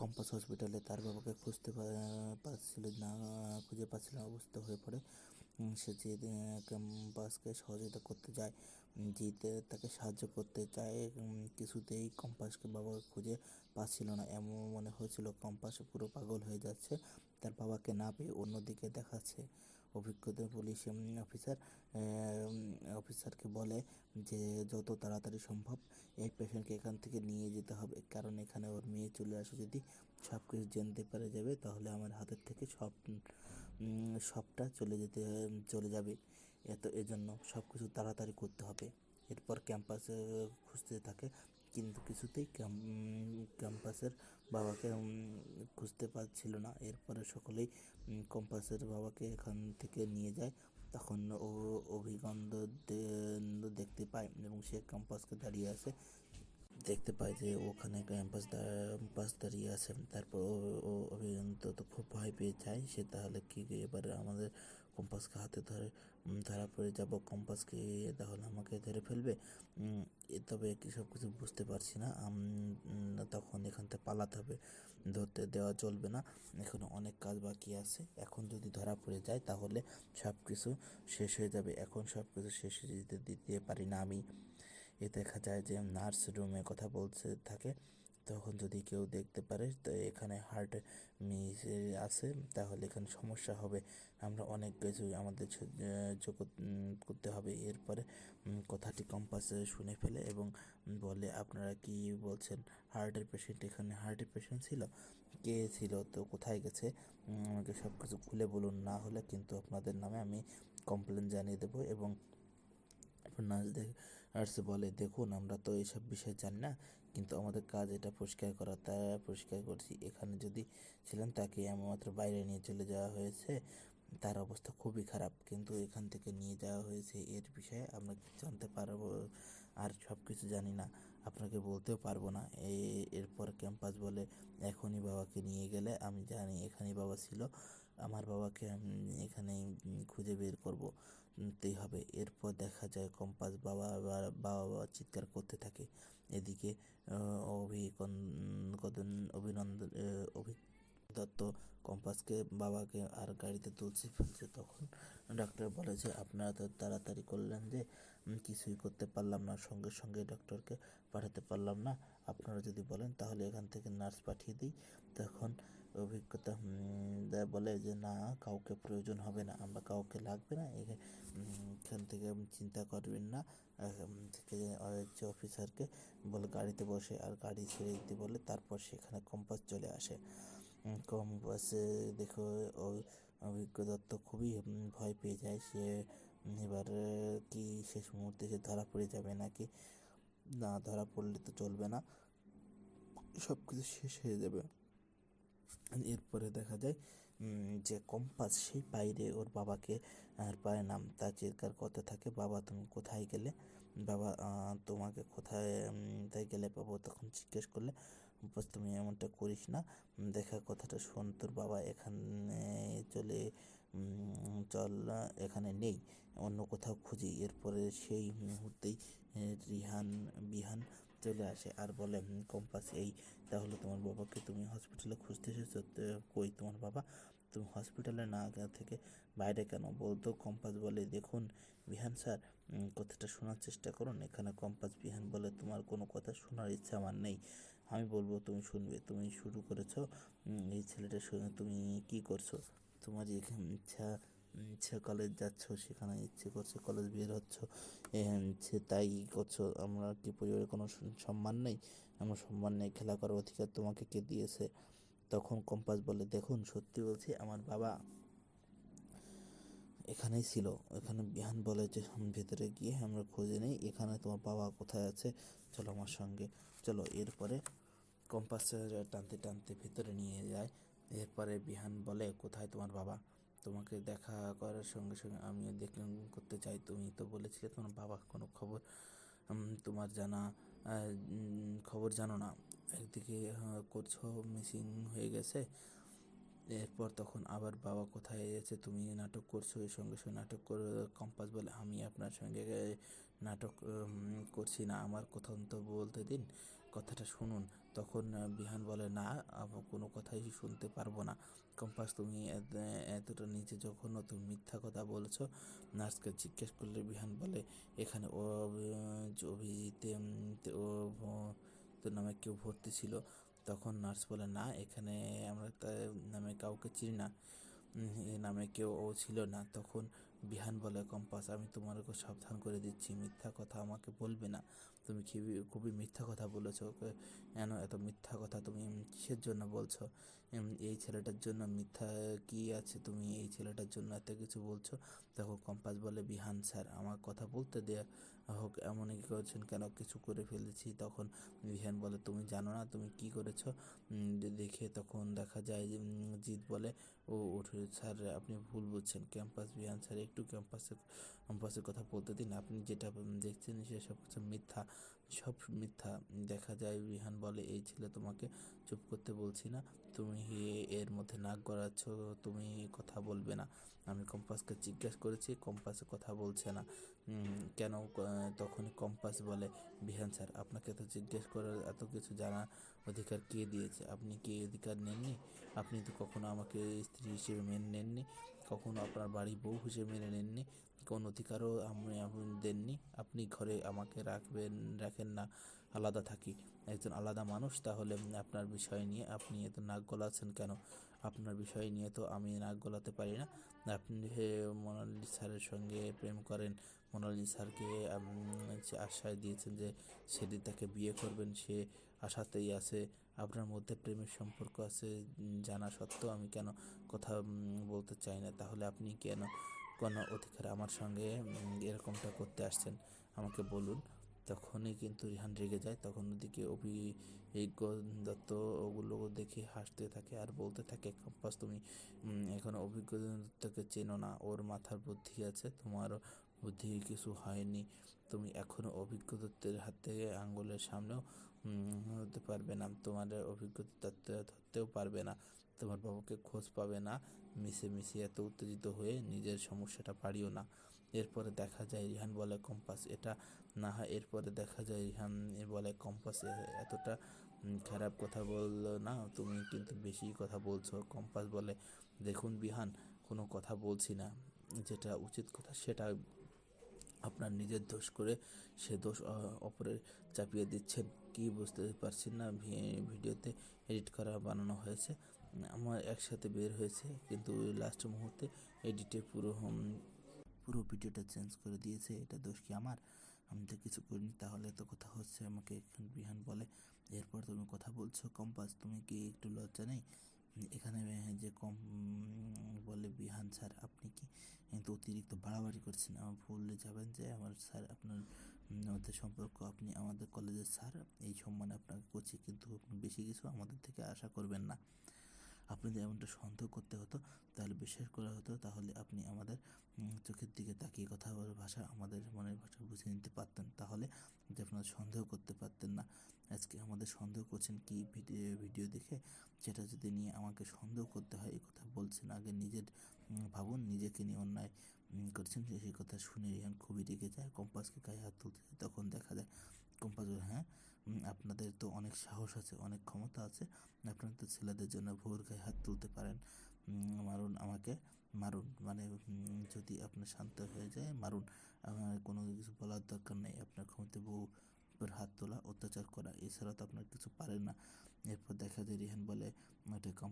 Compass হসপিটালে তার বাবাকে খুঁজতে পারছিল না, খুঁজে পাচ্ছিল না, অবস্থা হয়ে পড়ে। সে যে কম্পাসকে সহযোগিতা করতে যায় জিৎ তাকে সাহায্য করতে চায় কিছুতেই কম্পাসকে বাবাকে খুঁজে পাচ্ছিল না। এমন মনে হয়েছিল, কম্পাস পুরো পাগল হয়ে যাচ্ছে। তার বাবাকে না পেয়ে অন্যদিকে দেখাচ্ছে অভিজ্ঞতা পুলিশ অফিসার। অফিসারকে বলে যে যত তাড়াতাড়ি সম্ভব এই পেশেন্টকে এখান থেকে নিয়ে যেতে হবে, কারণ এখানে ওর মেয়ে চলে আসে যদি সব কিছু জানতে পারে যাবে তাহলে আমার হাতের থেকে সব সবটা চলে যেতে, চলে যাবে। এত, এজন্য সব কিছু তাড়াতাড়ি করতে হবে। এরপর ক্যাম্পাসে খুঁজতে থাকে, কিন্তু কিছুতেই ক্যাম- ক্যাম্পাসের বাবাকে খুঁজতে পারছিল না। এরপরে সকলেই কম্পাসের বাবাকে এখান থেকে নিয়ে যায়। তখন ও অভিগন্ধ দেখতে পায় এবং সে ক্যাম্পাসকে দাঁড়িয়ে আছে। দেখতে পায় যে ওখানে ক্যাম্পাস ক্যাম্পাস দাঁড়িয়ে আছে। তারপর ও অভিযন্ত তো খুব ভয় পেয়ে যায়। সে তাহলে কি, এবারে আমাদের কম্পাসকে হাতে ধরে ধরা পড়ে যাব, কম্পাসকে তাহলে আমাকে ধরে ফেলবে। তবে কি সব কিছু বুঝতে পারছি না। তখন এখান থেকে পালাতে হবে, ধরতে দেওয়া চলবে না। এখনও অনেক কাজ বাকি আছে। এখন যদি ধরা পড়ে যায় তাহলে সব কিছু শেষ হয়ে যাবে। এখন সব কিছু শেষ দিতে দিতে পারি না আমি। এ দেখা যায় যে নার্স রুমে কথা বলতে থাকে। তখন যদি কেউ দেখতে পারে তো এখানে হার্ট মিস আছে তাহলে এখানে সমস্যা হবে। আমরা অনেক কিছু আমাদের উম, করতে হবে। এরপরে কথাটি কম্পাসে শুনে ফেলে এবং বলে আপনারা কি বলছেন হার্টের পেশেন্ট এখানে হার্টের পেশেন্ট ছিল? কে ছিল? তো কোথায় গেছে? আমাকে সব কিছু খুলে বলুন। না হলে কিন্তু আপনাদের নামে আমি কমপ্লেন জানিয়ে দেবো এবং নার্স দেখ নার্স বলে দেখুন আমরা তো এইসব বিষয় জানি না। কিন্তু আমাদের কাজ এটা পরিষ্কার করা, তাই পরিষ্কার করছি। এখানে যদি ছিলেন তাকে একমাত্র বাইরে নিয়ে চলে যাওয়া হয়েছে, তার অবস্থা খুবই খারাপ। কিন্তু এখান থেকে নিয়ে যাওয়া হয়েছে এর বিষয়ে আমরা জানতে পারব আর সব কিছু জানি না। আপনাকে বলতেও পারব না। এরপর ক্যাম্পাস বলে এখনই বাবাকে নিয়ে গেলে আমি জানি এখানেই বাবা ছিল, আমার বাবাকে আমি এখানেই খুঁজে বের করব নিতেই হবে। এরপর দেখা যায় কম্পাস বাবা বাবা বাবা চিৎকার করতে থাকে। এদিকে অভিকদন অভিনন্দন অভি দত্ত কম্পাসকে, বাবাকে আর গাড়িতে তুলছে ফেলছে তখন ডাক্তার বলে যে, আপনারা তো তাড়াতাড়ি করলেন যে কিছুই করতে পারলাম না, সঙ্গে সঙ্গে ডক্টরকে পাঠাতে পারলাম না। আপনারা যদি বলেন, তাহলে এখান থেকে নার্স পাঠিয়ে দিই। তখন অভিজ্ঞতা বলে যে, না, কাউকে প্রয়োজন হবে না, আমরা কাউকে লাগবে না এখান থেকে চিন্তা করবেন না থেকে যে অফিসারকে বলে গাড়িতে বসে আর গাড়ি ছেড়ে দিতে বলে, তারপর সেখানে কম্পাস চলে আসে। কম্পাসে দেখো অভিজ্ঞ দত্ত খুবই ভয় পেয়ে যায়, সে এবার কি শেষ মুহূর্তে সে ধরা পড়ে যাবে নাকি? না, ধরা পড়লে তো চলবে না সব কিছু শেষ হয়ে যাবে। এরপরে দেখা যায় যে কম্পাস, সেই বাইরে ওর বাবাকে আর পায় নাম তার চিৎকার করতে থাকে, বাবা, তুমি কোথায় গেলে? বাবা তোমাকে কোথায় গেলে? বাবা তখন জিজ্ঞেস করলে কম্পাস তুমি এমনটা করিস না। দেখা কথাটা শোন, তোর বাবা এখানে চলে চল, এখানে নেই, অন্য কোথাও খুঁজি। এরপরে সেই মুহূর্তেই রিহান, বিহান চলে আসে আর বলে "হুম, কম্পাস এই তাহলে তোমার বাবাকে তুমি হসপিটালে খুঁজতে এসেছ কই তোমার বাবা? তুমি হসপিটালে না থেকে বাইরে কেন? বলতো কম্পাস বলে দেখুন বিহান স্যার কথাটা শোনার চেষ্টা করুন। এখানে কম্পাস বিহান বলে তোমার কোনো কথা শোনার ইচ্ছা আমার নেই। আমি বলব তুমি শুনবে তুমি শুরু করেছ এই ছেলেটার সঙ্গে তুমি কি করছ? তোমার ইচ্ছা ইচ্ছা কলেজ যাচ্ছ, সেখানে ইচ্ছে করছে কলেজ বের হচ্ছ। সে তাই করছ, আমরা কি পরিবারের কোনো সম্মান নেই? আমার সম্মান নেই খেলা করার অধিকার তোমাকে কে দিয়েছে? তখন কম্পাস বলে, দেখুন, সত্যি বলছি, আমার বাবা এখানেই ছিল। এখানে বিহান বলে যে ভেতরে গিয়ে আমরা খুঁজে নেই, এখানে তোমার বাবা কোথায় আছে? চলো আমার সঙ্গে। চলো, এরপরে কম্পাস টানতে টানতে ভেতরে নিয়ে যায়। এরপরে বিহান বলে, কোথায় তোমার বাবা? তোমাকে দেখা করার সঙ্গে সঙ্গে আমিও দেখে করতে চাই। তুমি তো বলেছিলে তোমার বাবা কোনো খবর তোমার জানা খবর জানো না। একদিকে করছ মিসিং হয়ে গেছে, এরপর তখন আবার বাবা কোথায় গেছে তুমি নাটক করছ, এর সঙ্গে সঙ্গে নাটক করে, কম্পাস বলে, আমি আপনার সঙ্গে নাটক করছি না। আমার কথা তো বলতে দিন কথাটা শুনুন। তখন বিহান বলে, না কোনো কথাই শুনতে পারব না। কম্পাস, তুমি এত- এতটা নিচে যখন তুমি মিথ্যা কথা বলছো? নার্সকে জিজ্ঞেস করলে বিহান বলে, এখানে ও অভিজিৎ ও নামে কেউ ভর্তি ছিল। তখন নার্স বলে, না, এখানে আমরা নামে কাউকে চিনি না। নামে কেউ ও ছিল না। তখন বিহান বলে, কম্পাস, আমি তোমাকে সাবধান করে দিচ্ছি। মিথ্যা কথা আমাকে বলবে না। তুমি খুবই খুবই মিথ্যা কথা বলেছ। কেন এত মিথ্যা কথা তুমি কিসের জন্য বলছো? এই ছেলেটার জন্য মিথ্যা কি আছে? তুমি এই ছেলেটার জন্য এত কিছু বলছো? তখন কম্পাস বলে, বিহান স্যার, আমার কথা বলতে দেয়া হোক, এমনই করেছেন কেন? কিছু করে ফেলেছি। তখন বিহান বলে, তুমি জানো না তুমি কি করেছ? দেখে তখন দেখা যায় জিৎ বলে, ও, ওঠে স্যার, আপনি ভুল বুঝছেন। ক্যাম্পাস বিহান স্যার, একটু ক্যাম্পাসে ক্যাম্পাসের কথা বলতে দিন। আপনি যেটা দেখছেন দেখছেন সেসব কিছু মিথ্যা। সব মিথ্যা দেখা যায়। বিহান বলে, এই ছেলে তোমাকে চুপ করতে বলছি না। তুমি এর মধ্যে নাক গড়াচ্ছ, তুমি কথা বলবে না। আমি কম্পাসকে জিজ্ঞেস করেছি, কম্পাসে কথা বলছে না। কেন ক- তখন কম্পাস বলে বিহান স্যার, আপনাকে তো জিজ্ঞেস করার এত কিছু জানা অধিকার কে দিয়েছে? আপনি কি অধিকার নেননি? আপনি তো কখনো আমাকে স্ত্রী হিসেবে মেনে নেননি। কখনো আপনার বাড়ি বউ হিসেবে মেনে নেননি, কোন অধিকারও আমি আপনি দেননি। আপনি ঘরে আমাকে রাখবেন, রাখেন না, আলাদা থাকি। একজন আলাদা মানুষ, তাহলে আপনার বিষয় নিয়ে আপনি এত নাক গলাচ্ছেন কেন? আপনার বিষয় নিয়ে তো আমি নাক গলাতে পারি না। আপনি মোনালি স্যারের সঙ্গে প্রেম করেন, মোনালি স্যারকে আশ্বাস দিয়েছেন যে সেদিন তাকে বিয়ে করবেন, সে আশাতেই আছে, আপনার মধ্যে প্রেমের সম্পর্ক আছে জানা সত্ত্বেও আমি কেন কথা বলতে চাই না? তাহলে আপনি কেন, কোনো অধিকার আমার সঙ্গে এরকমটা করতে আসছেন? আমাকে বলুন। তখনই কিন্তু রিহান রেগে যায়। তখন ওদিকে অভিজ্ঞ দত্ত ওগুলো দেখে হাসতে থাকে আর বলতে থাকে, কম্পাস, তুমি এখন অভিজ্ঞ দত্তকে চেনো না। ওর মাথার বুদ্ধি আছে, তোমারও বুদ্ধি কিছু হয়নি। তুমি এখনও অভিজ্ঞ দত্তের হাত থেকে আঙ্গুলের সামনেও হতে পারবে না। তোমার অভিজ্ঞতা ধরতেও পারবে না। তোমার বাবাকে খোঁজ পাবে না। মিশে মিশে এত উত্তেজিত হয়ে নিজের সমস্যাটা পারিও না। এরপরে দেখা যায়, রিহান বলে, কম্পাস, এটা না হয় এরপরে দেখা যায়, রিহান বলে, কম্পাস এতটা খারাপ কথা বলল না, তুমি কিন্তু বেশি কথা বলছো। কম্পাস বলে, দেখুন বিহান, কোনো কথা বলছি না। যেটা উচিত কথা, সেটা আপনার নিজের দোষ করে সে দোষ অপরের চাপিয়ে দিচ্ছেন। কি বুঝতে পারছেন না ভিডিওতে এডিট করা বানানো হয়েছে। আমার একসাথে বের হয়েছে, কিন্তু লাস্ট মুহূর্তে এডিটে পুরো পুরো ভিডিওটা চেঞ্জ করে দিয়েছে। এটা দোষ কি আমার? আমি তো কিছু করিনি, তাহলে তো কথা হচ্ছে আমাকে বিহান বলে, এরপর তুমি কথা বলছো, কম্পাস, তুমি কি একটু লজ্জা নেই? এখানে যে কম বলে, বিহান স্যার আপনি কি কিন্তু অতিরিক্ত বাড়াবাড়ি করছেন, আমার ভুলে যাবেন যে, আমার স্যার আপনার মধ্যে সম্পর্ক আপনি আমাদের কলেজের স্যার, এই সম্মানে আপনাকে করছি, কিন্তু আপনি বেশি কিছু আমাদের থেকে আশা করবেন না। আপনি যদি এমনটা সন্দেহ করতে হতো, তাহলে বিশ্বাস করা হতো, তাহলে আপনি আমাদের চোখের দিকে তাকিয়ে কথা বলার ভাষা, আমাদের মনের ভাষা বুঝে নিতে পারতেন। তাহলে যে আপনারা সন্দেহ করতে পারতেন না। আজকে আমাদের সন্দেহ করছেন কি ভিডিও ভিডিও দেখে? সেটা যদি নিয়ে আমাকে সন্দেহ করতে হয়, এই কথা বলছেন আগে নিজের ভাবুন, নিজেকে নিয়ে অন্যায় করছেন সেই কথা শুনে রিহান খুবই রেগে যায় কম্পাসকে গায়ে হাত তুলতে। তখন দেখা যায় কম্পাস হ্যাঁ আপনাদের তো অনেক সাহস আছে, অনেক ক্ষমতা আছে, আপনারা তো ছেলেদের জন্য ভোর গায়ে হাত তুলতে পারেন মারুন আমাকে, মারুন মানে যদি আপনার শান্ত হয়ে যায়, মারুন, আমার কোনো কিছু বলার দরকার নেই, আপনার ক্ষমতা বউ উপর হাত তোলা, অত্যাচার করা, এছাড়া তো আপনার কিছু পারেন না এরপর দেখা যায় রিহান বলে কম